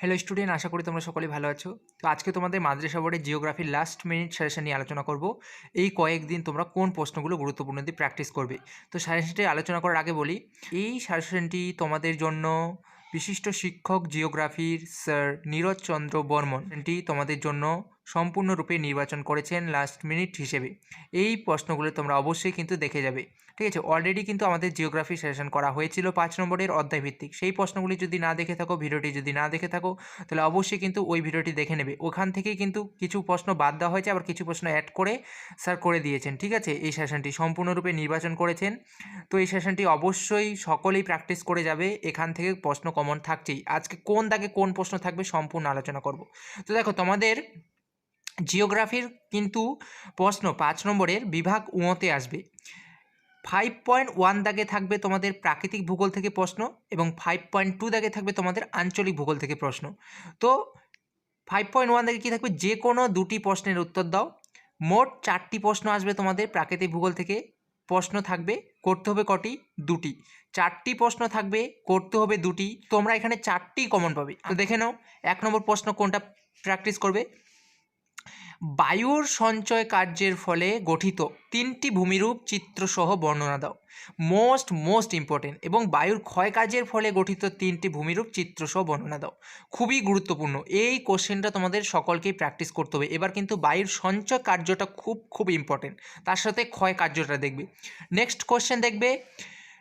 Hello student আশা করি তোমরা সকলে ভালো আছো। তো আজকে তোমাদের মাদ্রাসা বোর্ডের জিওগ্রাফির লাস্ট মিনিট সাজেশন নিয়ে আলোচনা করব। এই কয়েকদিন তোমরা কোন প্রশ্নগুলো গুরুত্বপূর্ণ দিয়ে প্র্যাকটিস করবে? তো সাজেশনটি আলোচনা করার আগে বলি, এই সাজেশনটি তোমাদের জন্য বিশিষ্ট শিক্ষক জিওগ্রাফির স্যার নীরজ চন্দ্র বর্মন। এটি তোমাদের জন্য সম্পূর্ণরূপে নির্বাচন করেছেন লাস্ট মিনিট হিসেবে। এই প্রশ্নগুলো তোমরা অবশ্যই কিন্তু দেখে যাবে। ঠিক আছে? অলরেডি কিন্তু আমাদের জিওগ্রাফি সেশন করা হয়েছিল পাঁচ নম্বরের অধ্যায় ভিত্তিক সেই প্রশ্নগুলি যদি না দেখে থাকো, ভিডিওটি যদি না দেখে থাকো, তাহলে অবশ্যই কিন্তু ওই ভিডিওটি দেখে নেবে। ওখান থেকেই কিন্তু কিছু প্রশ্ন বাদ দেওয়া হয়েছে, আবার কিছু প্রশ্ন অ্যাড করে স্যার করে দিয়েছেন। ঠিক আছে? এই সেশনটি সম্পূর্ণরূপে নির্বাচন করেছেন। তো এই সেশনটি অবশ্যই সকলেই প্র্যাকটিস করে যাবে। এখান থেকে প্রশ্ন কমন থাকছেই। আজকে কোন দাগে কোন প্রশ্ন থাকবে সম্পূর্ণ আলোচনা করব। তো দেখো, তোমাদের জিওগ্রাফির কিন্তু প্রশ্ন পাঁচ নম্বরের বিভাগ উঁতে আসবে। ফাইভ পয়েন্ট ওয়ান দাগে থাকবে তোমাদের প্রাকৃতিক ভূগোল থেকে প্রশ্ন এবং ফাইভ পয়েন্ট টু দাগে থাকবে তোমাদের আঞ্চলিক ভূগোল থেকে প্রশ্ন। তো ফাইভ পয়েন্ট ওয়ান দাগে কী থাকবে? যে কোনো দুটি প্রশ্নের উত্তর দাও। মোট চারটি প্রশ্ন আসবে তোমাদের প্রাকৃতিক ভূগোল থেকে। প্রশ্ন থাকবে করতে হবে কটি? দুটি। চারটি প্রশ্ন থাকবে করতে হবে দুটি। তোমরা এখানে চারটি কমন পাবে। দেখে নাও, এক নম্বর প্রশ্ন কোনটা প্র্যাকটিস করবে? বায়ুর সঞ্চয় কার্যের ফলে গঠিত তিনটি ভূমিরূপ চিত্রসহ বর্ণনা দাও। মোস্ট মোস্ট ইম্পর্টেন্ট এবং বায়ুর ক্ষয় কাজের ফলে গঠিত তিনটি ভূমিরূপ চিত্রসহ বর্ণনা দাও। খুবই গুরুত্বপূর্ণ। এই কোশ্চেনটা তোমাদের সকলকেই প্র্যাকটিস করতে হবে। এবার কিন্তু বায়ুর সঞ্চয় কার্যটা খুব খুব ইম্পর্টেন্ট তার সাথে ক্ষয় কার্যটা দেখবে। নেক্সট কোশ্চেন দেখবে।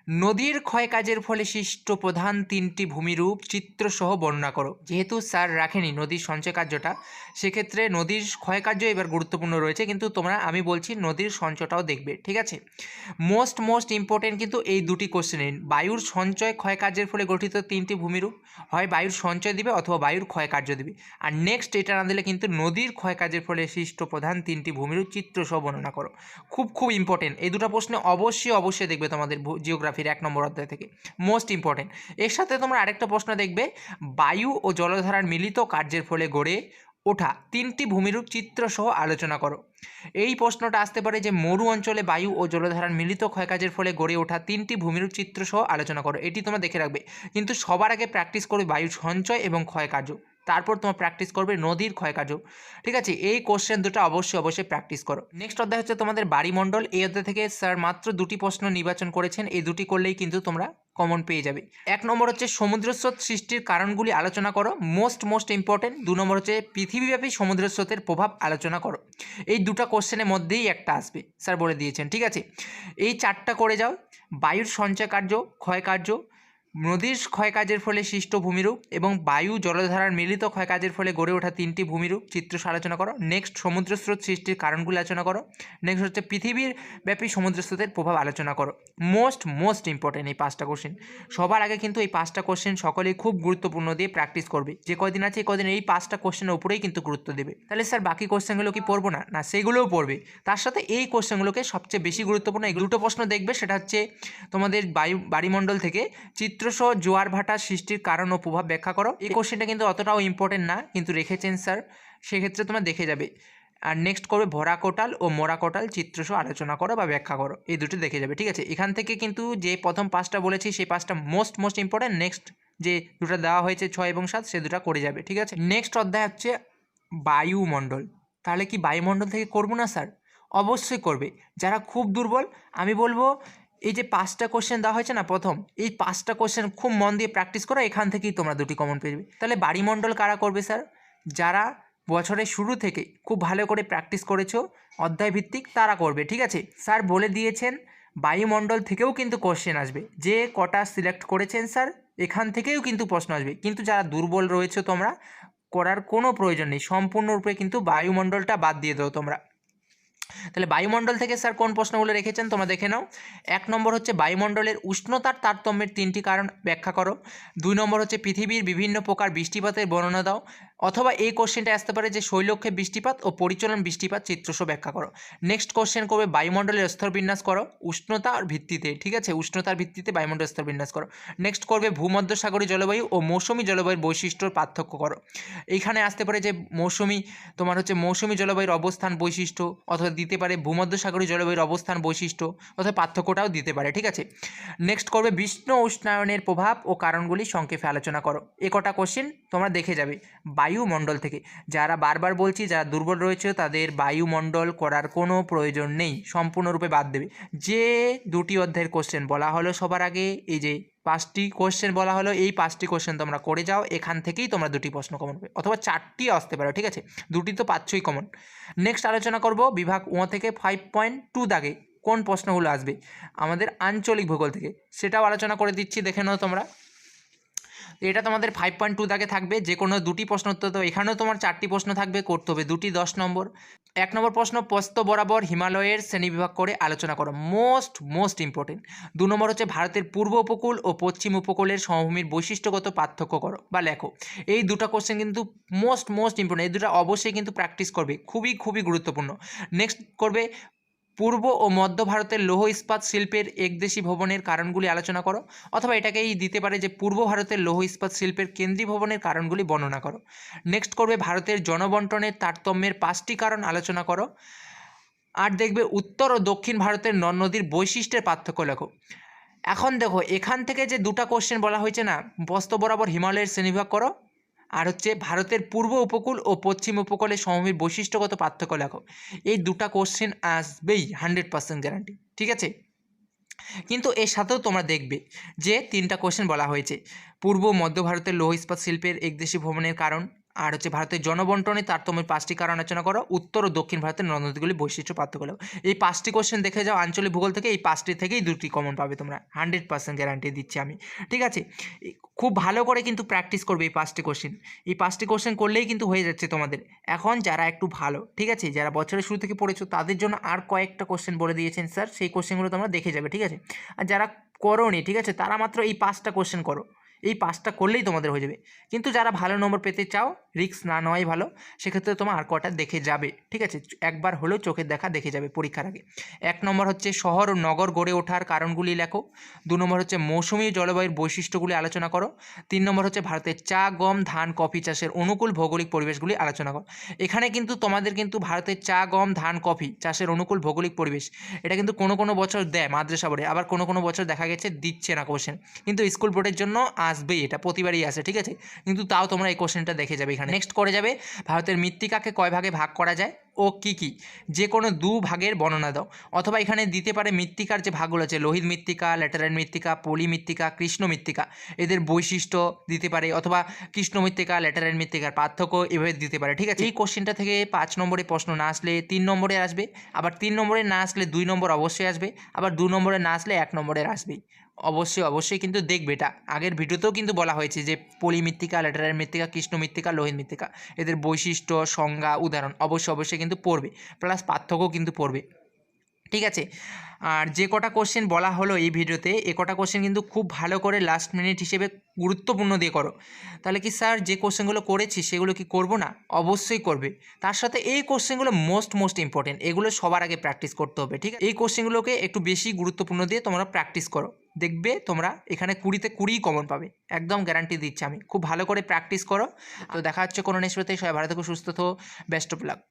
নদীর ক্ষয় কাজের ফলে সৃষ্ট প্রধান তিনটি ভূমিরূপ চিত্রসহ বর্ণনা করো। যেহেতু স্যার রাখেনি নদীর সঞ্চয় কার্যটা সেক্ষেত্রে নদীর ক্ষয়কার্য এবার গুরুত্বপূর্ণ রয়েছে, কিন্তু তোমরা, আমি বলছি নদীর সঞ্চয়টাও দেখবে, ঠিক আছে? মোস্ট মোস্ট ইম্পর্টেন্ট কিন্তু এই দুটি কোশ্চেন বায়ুর সঞ্চয় ক্ষয়কার্যের ফলে গঠিত তিনটি ভূমিরূপ, হয় বায়ুর সঞ্চয় দিবে অথবা বায়ুর ক্ষয়কার্য দিবে। আর নেক্সট এটা না দিলে কিন্তু নদীর ক্ষয়কার্যের ফলে সৃষ্ট প্রধান তিনটি ভূমিরূপ চিত্রসহ বর্ণনা করো। খুব খুব ইম্পর্টেন্ট এই দুটো প্রশ্নে অবশ্যই অবশ্যই দেখবে তোমাদের জিওগ্রাফির এক নম্বর অধ্যায় থেকে। মোস্ট ইম্পর্টেন্ট এর সাথে তোমরা আরেকটা প্রশ্ন দেখবে, বায়ু ও জলধারার মিলিত কার্যের ফলে গড়ে ওঠা তিনটি ভূমিরূপ চিত্র সহ আলোচনা করো। এই প্রশ্নটা আসতে পারে যে মরু অঞ্চলে বায়ু ও জলধারার মিলিত ক্ষয়কাজের ফলে গড়ে ওঠা তিনটি ভূমিরূপ চিত্র সহ আলোচনা করো। এটি তোমরা দেখে রাখবে। কিন্তু সবার আগে প্র্যাকটিস করবে বায়ু সঞ্চয় এবং ক্ষয়কার্য। তারপর তোমার প্র্যাকটিস করবে নদীর ক্ষয়কার্য। ঠিক আছে? এই কোশ্চেন দুটো অবশ্যই অবশ্যই প্র্যাকটিস করো। নেক্সট অধ্যায় হচ্ছে তোমাদের বাড়িমণ্ডল। এই অধ্যায় থেকে স্যার মাত্র দুটি প্রশ্ন নির্বাচন করেছেন। এই দুটি করলেই কিন্তু তোমরা কমন পেয়ে যাবে। এক নম্বর হচ্ছে সমুদ্র স্রোত সৃষ্টির কারণগুলি আলোচনা করো। মোস্ট মোস্ট ইম্পর্টেন্ট দু নম্বর হচ্ছে পৃথিবীব্যাপী সমুদ্র স্রোতের প্রভাব আলোচনা করো। এই দুটো কোশ্চেনের মধ্যেই একটা আসবে স্যার বলে দিয়েছেন। ঠিক আছে? এই চারটা করে যাও। বায়ুর সঞ্চয় কার্য, ক্ষয় কার্য নদীর ক্ষয়কাজের ফলে সৃষ্ট ভূমিরূপ এবং বায়ু জলধারার মিলিত ক্ষয়কাজের ফলে গড়ে ওঠা তিনটি ভূমিরূপ চিত্র আলোচনা করো। নেক্সট সমুদ্র স্রোত সৃষ্টির কারণগুলি আলোচনা করো। নেক্সট হচ্ছে পৃথিবীর ব্যাপী সমুদ্র স্রোতের প্রভাব আলোচনা করো। মোস্ট মোস্ট ইম্পর্টেন্ট এই পাঁচটা কোশ্চেন সবার আগে কিন্তু এই পাঁচটা কোশ্চেন সকলেই খুব গুরুত্বপূর্ণ দিয়ে প্র্যাকটিস করবে। যে কদিন আছে, এই কদিন এই পাঁচটা কোশ্চেনের উপরেই কিন্তু গুরুত্ব দেবে। তাহলে স্যার বাকি কোশ্চেনগুলো কি পড়ব না? না, সেগুলোও পড়বে। তার সাথে এই কোশ্চেনগুলোকে সবচেয়ে বেশি গুরুত্বপূর্ণ এই দুটো প্রশ্ন দেখবে, সেটা হচ্ছে তোমাদের বায়ু বায়ুমণ্ডল থেকে চিত্রসহ জোয়ার ভাটা সৃষ্টির কারণ ও প্রভাব ব্যাখ্যা করো। এই কোশ্চেনটা কিন্তু অতটাও ইম্পর্টেন্ট না, কিন্তু রেখেছেন স্যার সেক্ষেত্রে তোমরা দেখে যাবে। আর নেক্সট করবে ভরা কোটাল ও মোরা কোটাল চিত্রসহ আলোচনা করো বা ব্যাখ্যা করো। এই দুটো দেখে যাবে, ঠিক আছে? এখান থেকে কিন্তু যে প্রথম পাঁচটা বলেছি, সেই পাঁচটা মোস্ট মোস্ট ইম্পর্টেন্ট নেক্সট যে দুটো দেওয়া হয়েছে ছয় এবং সাত, সে দুটো করে যাবে, ঠিক আছে? নেক্সট অধ্যায় হচ্ছে বায়ুমণ্ডল। তাহলে কি বায়ুমণ্ডল থেকে করব না স্যার অবশ্যই করবে। যারা খুব দুর্বল, আমি বলব এই যে পাঁচটা কোশ্চেন দেওয়া হয়েছে না প্রথম, এই পাঁচটা কোশ্চেন খুব মন দিয়ে প্র্যাকটিস করো, এখান থেকেই তোমরা দুটি কমন পেয়ে যাবে। তাহলে বাড়িমণ্ডল কারা করবে স্যার যারা বছরের শুরু থেকে খুব ভালো করে প্র্যাকটিস করেছ অধ্যায় ভিত্তিক তারা করবে, ঠিক আছে? স্যার বলে দিয়েছেন, বায়ুমণ্ডল থেকেও কিন্তু কোশ্চেন আসবে। যে কটা সিলেক্ট করেছেন স্যার এখান থেকেও কিন্তু প্রশ্ন আসবে। কিন্তু যারা দুর্বল রয়েছে তোমরা, করার কোনো প্রয়োজন নেই। সম্পূর্ণরূপে কিন্তু বায়ুমণ্ডলটা বাদ দিয়ে দাও তোমরা। তাহলে বায়ুমণ্ডল থেকে স্যার কোন প্রশ্নগুলো রেখেছেন তোমরা দেখে নাও। এক নম্বর হচ্ছে বায়ুমণ্ডলের উষ্ণতার তারতম্যের তিনটি কারণ ব্যাখ্যা করো। দুই নম্বর হচ্ছে পৃথিবীর বিভিন্ন প্রকার বৃষ্টিপাতের বর্ণনা দাও। অথবা এই কোশ্চেনটা আসতে পারে যে শৈলক্ষে বৃষ্টিপাত ও পরিচলন বৃষ্টিপাত চিত্রসহ ব্যাখ্যা করো। নেক্সট কোশ্চেন করবে, বায়ুমণ্ডলের স্তর বিন্যাস করো উষ্ণতার ভিত্তিতে, ঠিক আছে? উষ্ণতার ভিত্তিতে বায়ুমণ্ডলের স্তর বিন্যাস করো। নেক্সট করবে, ভূমধ্যসাগরী জলবায়ু ও মৌসুমী জলবায়ুর বৈশিষ্ট্যর পার্থক্য করো। এইখানে আসতে পারে যে মৌসুমি, তোমার হচ্ছে মৌসুমী জলবায়ুর অবস্থান বৈশিষ্ট্য অথবা দিতে পারে ভূমধ্যসাগরীয় জলবায়ুর অবস্থান বৈশিষ্ট্য অথবা পার্থক্যটাও দিতে পারে, ঠিক আছে? নেক্সট করবে বিষ্ণু উষ্ণায়নের প্রভাব ও কারণগুলি সংক্ষেপে আলোচনা করো। এ কটা কোশ্চেন তোমরা দেখে যাবে বায়ুমণ্ডল থেকে। যারা বারবার বলছি, যারা দুর্বল রয়েছে, তাদের বায়ুমণ্ডল করার কোনো প্রয়োজন নেই, সম্পূর্ণরূপে বাদ দেবে। যে দুটি অধ্যায়ের কোশ্চেন বলা হলো সবার আগে, এই যে পাঁচটি কোশ্চেন বলা হলো, এই পাঁচটি কোশ্চেন তোমরা করে যাও, এখান থেকেই তোমরা দুটি প্রশ্ন কমন পাবে। অথবা চারটি আসতে পারো, ঠিক আছে? দুটি তো পাচ্ছই কমন নেক্সট আলোচনা করব, বিভাগ ও থেকে ফাইভ পয়েন্ট টু দাগে কোন প্রশ্নগুলো আসবে? আমাদের আঞ্চলিক ভূগোল থেকে। সেটাও আলোচনা করে দিচ্ছি, দেখে নাও তোমরা। এটা তোমাদের ফাইভ পয়েন্ট টু দাগে থাকবে যে কোনো দুটি প্রশ্ন উত্তর তো এখানেও তোমার চারটি প্রশ্ন থাকবে, করতে হবে দুটি, দশ নম্বর। এক নম্বর প্রশ্ন প্রস্ত বরাবর হিমালয়ের শ্রেণীবিভাগ করে আলোচনা করো। মোস্ট মোস্ট ইম্পর্টেন্ট দু নম্বর হচ্ছে ভারতের পূর্ব উপকূল ও পশ্চিম উপকূলের সমভূমির বৈশিষ্ট্যগত পার্থক্য করো বা লেখো। এই দুটো কোশ্চেন কিন্তু মোস্ট মোস্ট ইম্পর্টেন্ট এই দুটো অবশ্যই কিন্তু প্র্যাকটিস করবে। খুবই খুবই গুরুত্বপূর্ণ। নেক্সট করবে পূর্ব ও মধ্য ভারতের লৌহ ইস্পাত শিল্পের একদেশী ভবনের কারণগুলি আলোচনা করো, অথবা এটাকেই দিতে পারে যে পূর্ব ভারতের লৌহ ইস্পাত শিল্পের কেন্দ্রীয় ভবনের কারণগুলি বর্ণনা করো। নেক্সট করবে ভারতের জনবন্টনের তারতম্যের পাঁচটি কারণ আলোচনা করো। আর দেখবে উত্তর ও দক্ষিণ ভারতের নদ নদীর বৈশিষ্ট্যের পার্থক্য লেখো। এখন দেখো, এখান থেকে যে দুটা কোশ্চেন বলা হয়েছে না বস্ত বরাবর হিমালয়ের শ্রেণীবিভাগ করো। আর হচ্ছে ভারতের পূর্ব উপকূল ও পশ্চিম উপকূলে সমভূমির বৈশিষ্ট্যগত পার্থক্য লেখো। এই দুটা কোশ্চেন আসবেই হান্ড্রেড পার্সেন্ট গ্যারান্টি ঠিক আছে? কিন্তু এর সাথেও তোমরা দেখবে যে তিনটা কোশ্চেন বলা হয়েছে। পূর্ব মধ্য ভারতের লৌহ ইস্পাত শিল্পের একদেশী ভ্রমণের কারণ আর হচ্ছে ভারতের জনবন্টনে তার তারতম্যের পাঁচটি কারণ আলোচনা করো। উত্তর ও দক্ষিণ ভারতের নদ নদীগুলি বৈশিষ্ট্য পার্থক্য। এই পাঁচটি কোশ্চেন দেখে যাও, আঞ্চলিক ভূগোল থেকে এই পাঁচটি থেকেই দুটি কমন পাবে তোমরা। হান্ড্রেড পার্সেন্ট গ্যারান্টি দিচ্ছি আমি। ঠিক আছে? খুব ভালো করে কিন্তু প্র্যাকটিস করবে এই পাঁচটি কোশ্চেন এই পাঁচটি কোশ্চেন করলেই কিন্তু হয়ে যাচ্ছে তোমাদের। এখন যারা একটু ভালো, ঠিক আছে? যারা বছরের শুরু থেকে পড়েছো, তাদের জন্য আর কয়েকটা কোশ্চেন বলে দিয়েছেন স্যার সেই কোশ্চেনগুলো তোমরা দেখে যাবে, ঠিক আছে? আর যারা করোনি, ঠিক আছে? তারা মাত্র এই পাঁচটা কোশ্চেন করো। এই পাঁচটা করলেই তোমাদের হয়ে যাবে। কিন্তু যারা ভালো নম্বর পেতে চাও, রিস্ক না নেওয়াই ভালো, সেক্ষেত্রে তোমার আর কটা দেখে যাবে, ঠিক আছে? একবার হলেও চোখের দেখা দেখে যাবে পরীক্ষার আগে। এক নম্বর হচ্ছে শহর ও নগর গড়ে ওঠার কারণগুলি লেখো। দু নম্বর হচ্ছে মৌসুমী জলবায়ুর বৈশিষ্ট্যগুলি আলোচনা করো। তিন নম্বর হচ্ছে ভারতের চা, গম, ধান, কফি চাষের অনুকূল ভৌগোলিক পরিবেশগুলি আলোচনা করো। এখানে কিন্তু তোমাদের কিন্তু ভারতের চা, গম, ধান, কফি চাষের অনুকূল ভৌগোলিক পরিবেশ, এটা কিন্তু কোনো কোনো বছর দেয় মাদ্রাসা বোর্ডে, আবার কোনো কোনো বছর দেখা গেছে দিচ্ছে না কোশ্চেন কিন্তু স্কুল বোর্ডের জন্য আসবেই এটা প্রতিবারই আসে, ঠিক আছে? কিন্তু তাও তোমরা এই কোশ্চেনটা দেখে যাবে এখানে। নেক্সট করে যাবে, ভারতের মৃত্তিকাকে কয় ভাগে ভাগ করা যায়? ও কি কি? যে কোনো দু ভাগের বর্ণনা দাও। অথবা এখানে দিতে পারে মৃত্তিকার যে ভাগগুলো আছে, লোহিত মৃত্তিকা, ল্যাটারাইট মৃত্তিকা, পলি মৃত্তিকা, কৃষ্ণ মৃত্তিকা। এদের বৈশিষ্ট্য দিতে পারে, অথবা কৃষ্ণ মৃত্তিকা, ল্যাটারাইট মৃত্তিকার পার্থক্য এভাবে দিতে পারে, ঠিক আছে? এই কোশ্চেনটা থেকে পাঁচ নম্বরে প্রশ্ন না আসলে তিন নম্বরে আসবে, আবার তিন নম্বরে না আসলে দুই নম্বর অবশ্যই আসবে, আবার দু নম্বরে না আসলে এক নম্বরের আসবেই। অবশ্যই অবশ্যই কিন্তু দেখবে। এটা আগের ভিডিওতেও কিন্তু বলা হয়েছে যে পলি মৃত্তিকা ল্যাটারাইট মৃত্তিকা, কৃষ্ণ মৃত্তিকা, লোহিত মৃত্তিকা, এদের বৈশিষ্ট্য, সংজ্ঞা, উদাহরণ অবশ্যই অবশ্যই কিন্তু পড়বে। প্লাস পার্থক্যও কিন্তু পড়বে। ঠিক আছে? আর যে কটা কোশ্চেন বলা হলো এই ভিডিওতে, এ কটা কোশ্চেন কিন্তু খুব ভালো করে লাস্ট মিনিট হিসেবে গুরুত্বপূর্ণ দিয়ে করো। তাহলে কি স্যার যে কোশ্চেনগুলো করেছি, সেগুলো কি করব না? অবশ্যই করবে। তার সাথে এই কোশ্চেনগুলো মোস্ট মোস্ট ইম্পর্টেন্ট এগুলো সবার আগে প্র্যাকটিস করতে হবে, ঠিক আছে? এই কোশ্চেনগুলোকে একটু বেশি গুরুত্বপূর্ণ দিয়ে তোমরা প্র্যাকটিস করো। দেখবে তোমরা এখানে কুড়িতে কুড়িই কমন পাবে। একদম গ্যারান্টি দিচ্ছি আমি। খুব ভালো করে প্র্যাকটিস করো। তো দেখা হচ্ছে কোনো নেক্সট সবাই ভালো থেকো সুস্থ থো বেস্ট অফ লাক